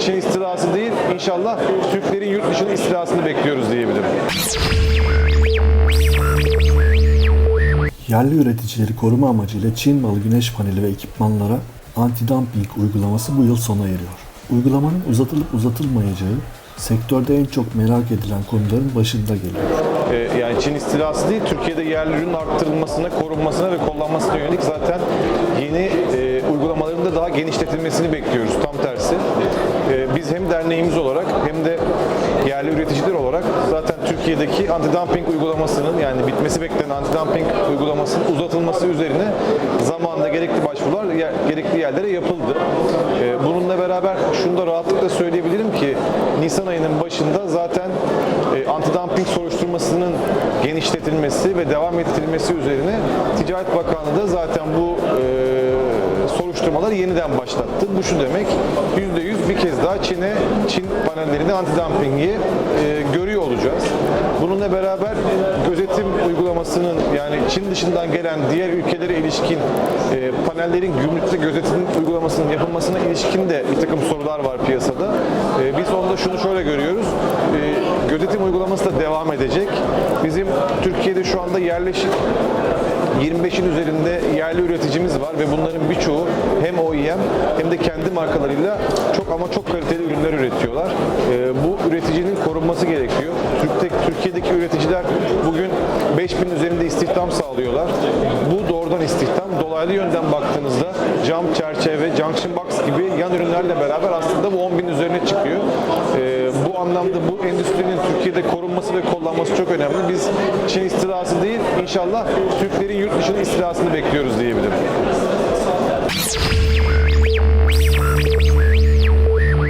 Çin istilası değil, inşallah Türklerin yurt dışının istilasını bekliyoruz diyebilirim. Yerli üreticileri koruma amacıyla Çin malı güneş paneli ve ekipmanlara anti-dumping uygulaması bu yıl sona eriyor. Uygulamanın uzatılıp uzatılmayacağı sektörde en çok merak edilen konuların başında geliyor. Ee, yani Çin istilası değil, Türkiye'de yerli ürünün arttırılmasına, korunmasına ve kullanmasına yönelik zaten yeni e, uygulamaların da daha genişletilmesini bekliyoruz. Tam tersi. Hem derneğimiz olarak hem de yerli üreticiler olarak zaten Türkiye'deki anti-dumping uygulamasının yani bitmesi beklenen anti-dumping uygulamasının uzatılması üzerine zamanında gerekli başvurular gerekli yerlere yapıldı. Ee, bununla beraber şunu da rahatlıkla söyleyebilirim ki Nisan ayının başında zaten e, anti-dumping soruşturmasının genişletilmesi ve devam ettirilmesi üzerine Ticaret Bakanlığı da zaten bu e, soruşturmaları yeniden başlattı. Bu şu demek, %100 bir kez daha Çin'e, Çin panellerinde anti-dumpingi e, görüyor olacağız. Bununla beraber gözetim uygulamasının yani Çin dışından gelen diğer ülkelere ilişkin e, panellerin gümrükte gözetim uygulamasının yapılmasına ilişkin de bir takım sorular var piyasada. E, biz onda şunu şöyle görüyoruz. E, gözetim uygulaması da devam edecek. Bizim Türkiye'de şu anda yerleşik 25'in üzerinde yerli üreticimiz var ve bunların birçoğu hem OEM hem de kendi markalarıyla çok ama çok kaliteli ürünler üretiyorlar. Ee, bu üreticinin korunması gerekiyor. Türkiye'deki üreticiler bugün 5000 üzerinde istihdam sağlıyorlar. Bu doğrudan istihdam. Dolaylı yönden baktığınızda cam, çerçeve, junction box gibi yan ürünlerle beraber aslında bu 10 bin üzerine çıkıyor. Ee, bu anlamda bu endüstrinin Korunması ve kullanması çok önemli. Biz Çin istilası değil, inşallah Türklerin yurt dışının istilasını bekliyoruz diyebilirim.